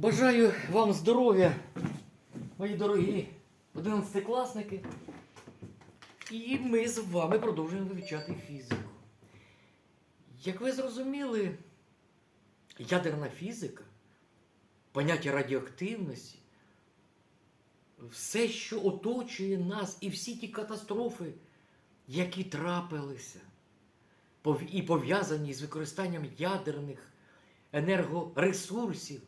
Бажаю вам здоров'я, мої дорогі одинадцятикласники. І ми з вами продовжуємо вивчати фізику. Як ви зрозуміли, ядерна фізика, поняття радіоактивності, все, що оточує нас, і всі ті катастрофи, які трапилися, і пов'язані з використанням ядерних енергоресурсів,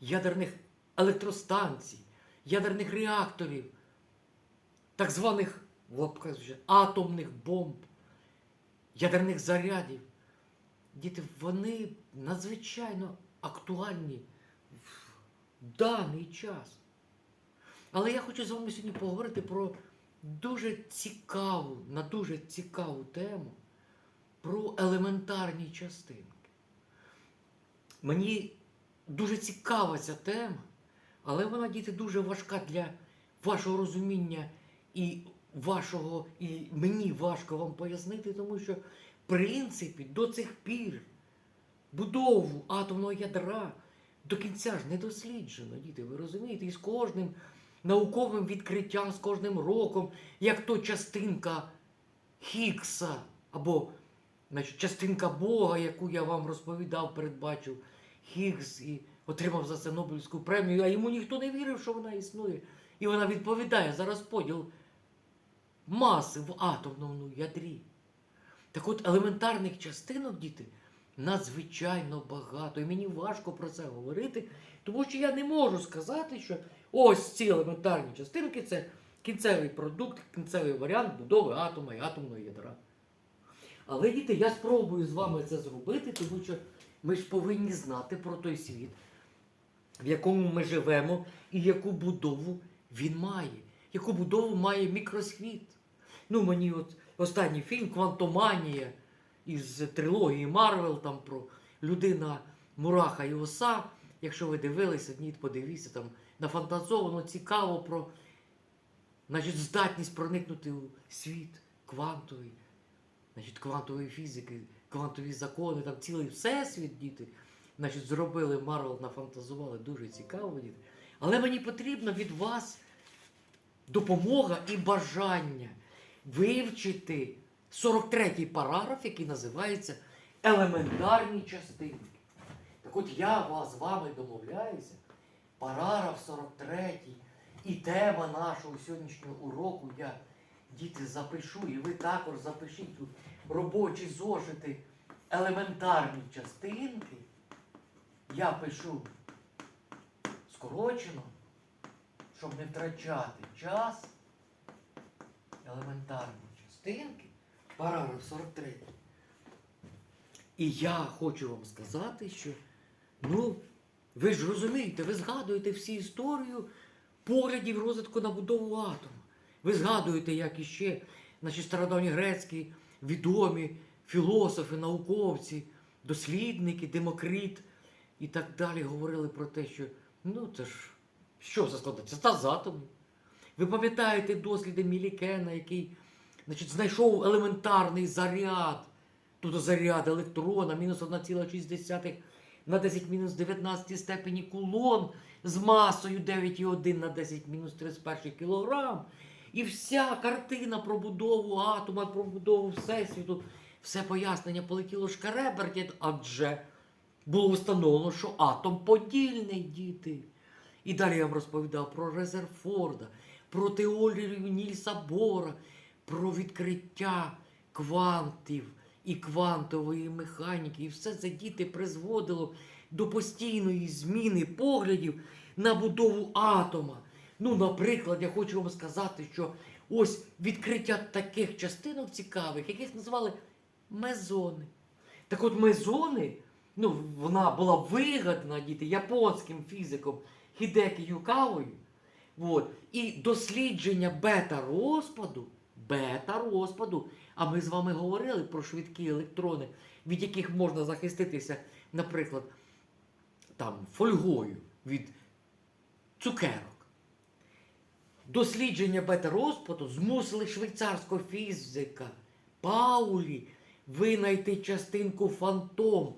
ядерних електростанцій, ядерних реакторів, так званих в лапках атомних бомб, ядерних зарядів. Діти, вони надзвичайно актуальні в даний час. Але я хочу з вами сьогодні поговорити про дуже цікаву, на дуже цікаву тему, про елементарні частинки. Мені дуже цікава ця тема, але вона, діти, дуже важка для вашого розуміння і вашого, і мені важко вам пояснити, тому що, в принципі, до цих пір будову атомного ядра до кінця ж не досліджено, діти, ви розумієте? І з кожним науковим відкриттям, з кожним роком, як то частинка Хіггса, або значить, частинка Бога, яку я вам розповідав, передбачив Хіггс і отримав за це Нобелівську премію, а йому ніхто не вірив, що вона існує. І вона відповідає за розподіл маси в атомному ядрі. Так от елементарних частинок, діти, надзвичайно багато. І мені важко про це говорити, тому що я не можу сказати, що ось ці елементарні частинки це кінцевий продукт, кінцевий варіант будови атома і атомного ядра. Але діти, я спробую з вами це зробити, тому що ми ж повинні знати про той світ, в якому ми живемо, і яку будову він має, яку будову має мікросвіт. Ну, мені от останній фільм Квантоманія із трилогії Марвел там про людина Мураха і Оса. Якщо ви дивилися, ні, подивіться там нафантазовано цікаво про значить, здатність проникнути у світ квантовий, значить, квантової фізики, квантові закони, там цілий всесвіт діти. Значить, зробили Марвел, нафантазували дуже цікаво, діти. Але мені потрібно від вас допомога і бажання вивчити 43-й параграф, який називається Елементарні частинки. Так от я вас з вами домовляюся, параграф 43 і тема нашого сьогоднішнього уроку я діти запишу, і ви також запишіть тут робочі зошити елементарні частинки. Я пишу скорочено, щоб не втрачати час. Елементарні частинки, параграф 43. І я хочу вам сказати, що ну, ви ж розумієте, ви згадуєте всі історію поглядів розвитку на будову атома. Ви згадуєте, як іще наші стародавні грецькі відомі філософи, науковці, дослідники, Демокрит і так далі говорили про те, що ну це ж що це складається? Це з атомів. Ви пам'ятаєте досліди Мілікена, який значить, знайшов елементарний заряд, тут заряд електрона, мінус 1,6 на 10 мінус 19 степені кулон з масою 9,1 на 10 мінус 31 кілограм. І вся картина про будову атома, про будову Всесвіту, все пояснення полетіло шкареберть, адже було встановлено, що атом подільний, діти. І далі я вам розповідав про Резерфорда, про теорію Нільса Бора, про відкриття квантів і квантової механіки. І все це діти призводило до постійної зміни поглядів на будову атома. Ну, наприклад, я хочу вам сказати, що ось відкриття таких частинок цікавих, яких називали мезони. Так от мезони, ну, вона була вигадана діти японським фізиком Хідекі Юкавою. От. І дослідження бета-розпаду, бета-розпаду, а ми з вами говорили про швидкі електрони, від яких можна захиститися, наприклад, там, фольгою від цукерок. Дослідження бета-розпаду змусили швейцарського фізика Паулі винайти частинку фантом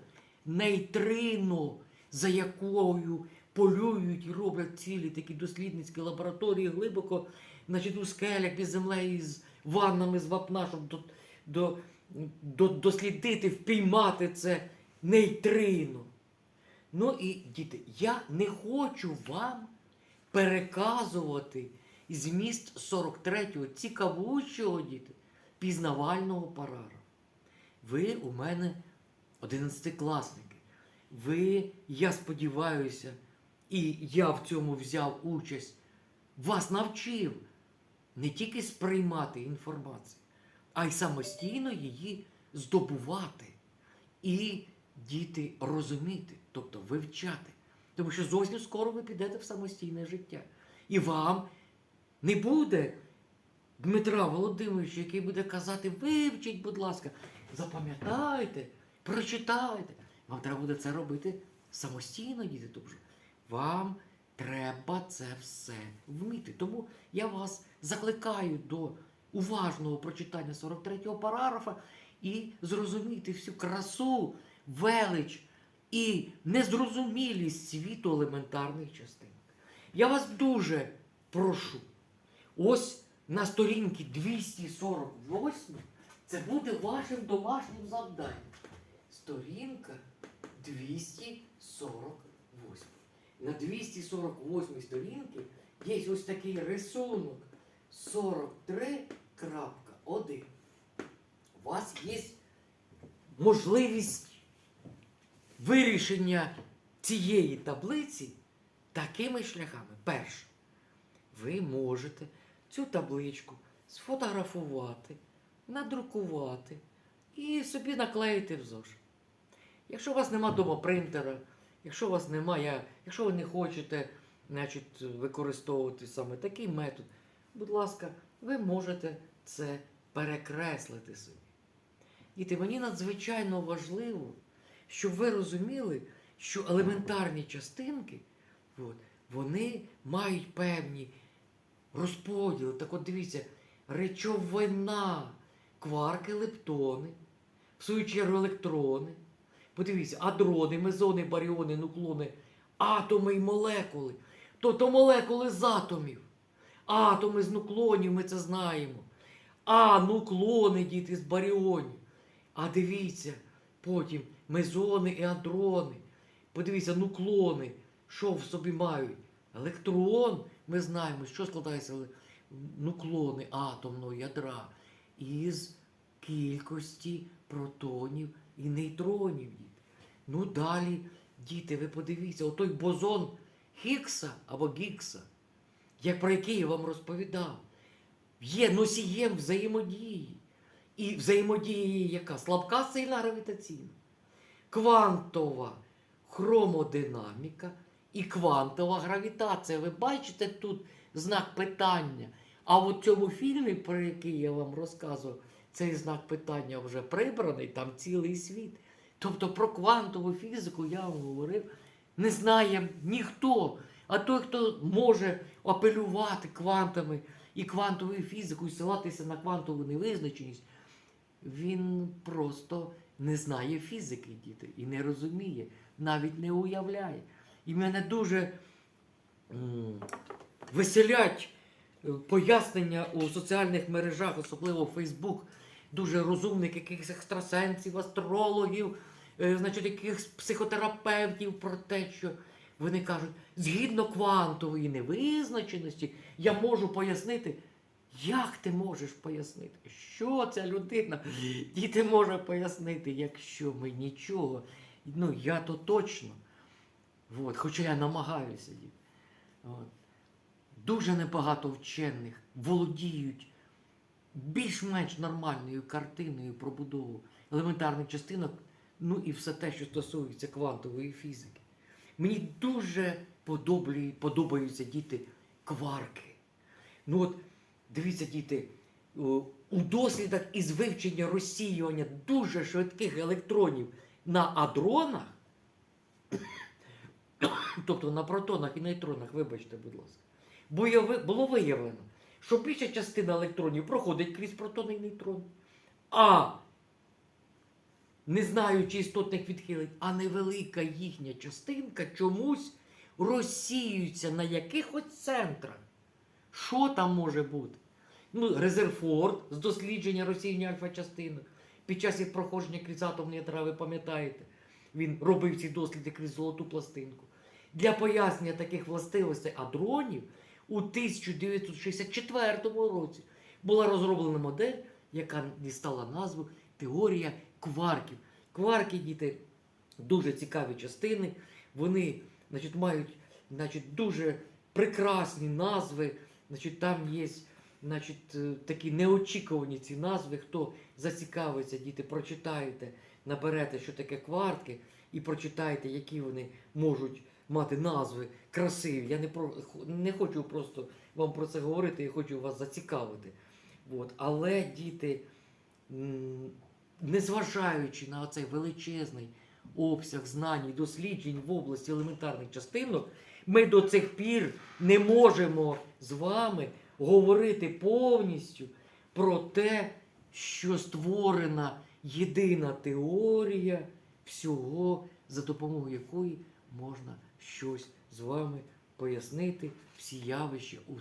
нейтрино, за якою полюють і роблять цілі такі дослідницькі лабораторії глибоко, значить, у скелях під землею з ваннами з вапна, щоб до, до, до, дослідити, впіймати це нейтрино. Ну і діти, я не хочу вам переказувати зміст 43-го цікавущого діти, пізнавального параграфу. Ви у мене одинадцятикласники. Ви, я сподіваюся, і я в цьому взяв участь, вас навчив не тільки сприймати інформацію, а й самостійно її здобувати. І діти розуміти, тобто вивчати. Тому що зовсім скоро ви підете в самостійне життя. І вам не буде Дмитра Володимировича, який буде казати, вивчіть, будь ласка, запам'ятайте, прочитайте. Вам треба буде це робити самостійно, діти. Тому вам треба це все вміти. Тому я вас закликаю до уважного прочитання 43-го параграфа і зрозуміти всю красу, велич і незрозумілість світу елементарних частинок. Я вас дуже прошу. Ось на сторінці 248 це буде вашим домашнім завданням. Сторінка 248. На 248 сторінці є ось такий рисунок 43.1. У вас є можливість вирішення цієї таблиці такими шляхами. Перше, ви можете цю табличку сфотографувати, надрукувати і собі наклеїти в. Якщо у вас нема вдома принтера, якщо у вас немає, якщо ви не хочете значить, використовувати саме такий метод, будь ласка, ви можете це перекреслити собі. Діти, мені надзвичайно важливо, щоб ви розуміли, що елементарні частинки, от, вони мають певні розподіли. Так от дивіться, речовина, кварки, лептони, в свою чергу електрони. Подивіться, адрони, мезони, баріони, нуклони, атоми і молекули. Тобто молекули з атомів. Атоми з нуклонів, ми це знаємо. А нуклони, діти, з баріонів. А дивіться, потім мезони і адрони. Подивіться, нуклони, що в собі мають? Електрон, ми знаємо, що складається нуклони атомного ядра із кількості протонів і нейтронів. Ну далі, діти, ви подивіться, отой бозон Хіггса або Гіггса, як про який я вам розповідав, є носієм взаємодії. І взаємодія яка? Слабка сильна гравітаційна, квантова хромодинаміка і квантова гравітація. Ви бачите тут знак питання. А в цьому фільмі, про який я вам розказував, цей знак питання вже прибраний, там цілий світ. Тобто про квантову фізику я вам говорив, не знає ніхто. А той, хто може апелювати квантами і квантовою фізикою, ссилатися на квантову невизначеність, він просто не знає фізики, діти, і не розуміє, навіть не уявляє. І мене дуже веселять е, пояснення у соціальних мережах, особливо Фейсбук, дуже розумних якихось екстрасенсів, астрологів, е, значить, якихось психотерапевтів про те, що вони кажуть, згідно квантової невизначеності, я можу пояснити. Як ти можеш пояснити? Що ця людина діти може пояснити, якщо ми нічого? Ну, я то точно. От, хоча я намагаюся. діти. От. Дуже небагато вчених володіють більш-менш нормальною картиною про будову елементарних частинок, ну і все те, що стосується квантової фізики. Мені дуже подобаються діти кварки. Ну от, дивіться, діти, у дослідах із вивчення розсіювання дуже швидких електронів на адронах, тобто на протонах і нейтронах, вибачте, будь ласка, бо було виявлено, що більша частина електронів проходить крізь протони і нейтрони, а не знаючи істотних відхилень, а невелика їхня частинка чомусь розсіюються на якихось центрах. Що там може бути? Ну, Резерфорд з дослідження розсіяння альфа-частинок. Під час їх проходження крізь атомні ви пам'ятаєте, він робив ці досліди крізь золоту пластинку. Для пояснення таких властивостей адронів у 1964 році була розроблена модель, яка дістала назву Теорія кварків. Кварки, діти, дуже цікаві частини. Вони значить, мають значить, дуже прекрасні назви. Значить, там є значить, е, такі неочікувані ці назви. Хто зацікавиться, діти, прочитаєте, наберете, що таке квартки, і прочитаєте, які вони можуть мати назви красиві. Я не, про, не хочу просто вам про це говорити, я хочу вас зацікавити. От. Але діти, незважаючи на цей величезний обсяг знань і досліджень в області елементарних частинок, ми до цих пір не можемо з вами говорити повністю про те, що створена єдина теорія всього, за допомогою якої можна щось з вами пояснити, всі явища у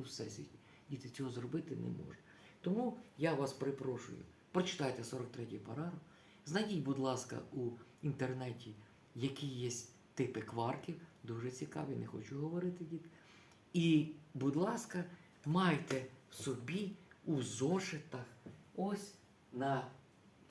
всесвіті. Діти цього зробити не можуть. Тому я вас припрошую, прочитайте 43-й параграф, знайдіть, будь ласка, у інтернеті, які є типи кварків, дуже цікаві, не хочу говорити, діти. І, будь ласка, майте собі у зошитах ось на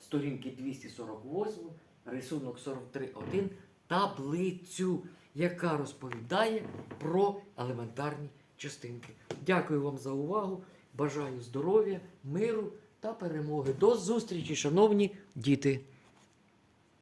сторінці 248, рисунок 43.1 таблицю, яка розповідає про елементарні частинки. Дякую вам за увагу. Бажаю здоров'я, миру та перемоги. До зустрічі, шановні діти!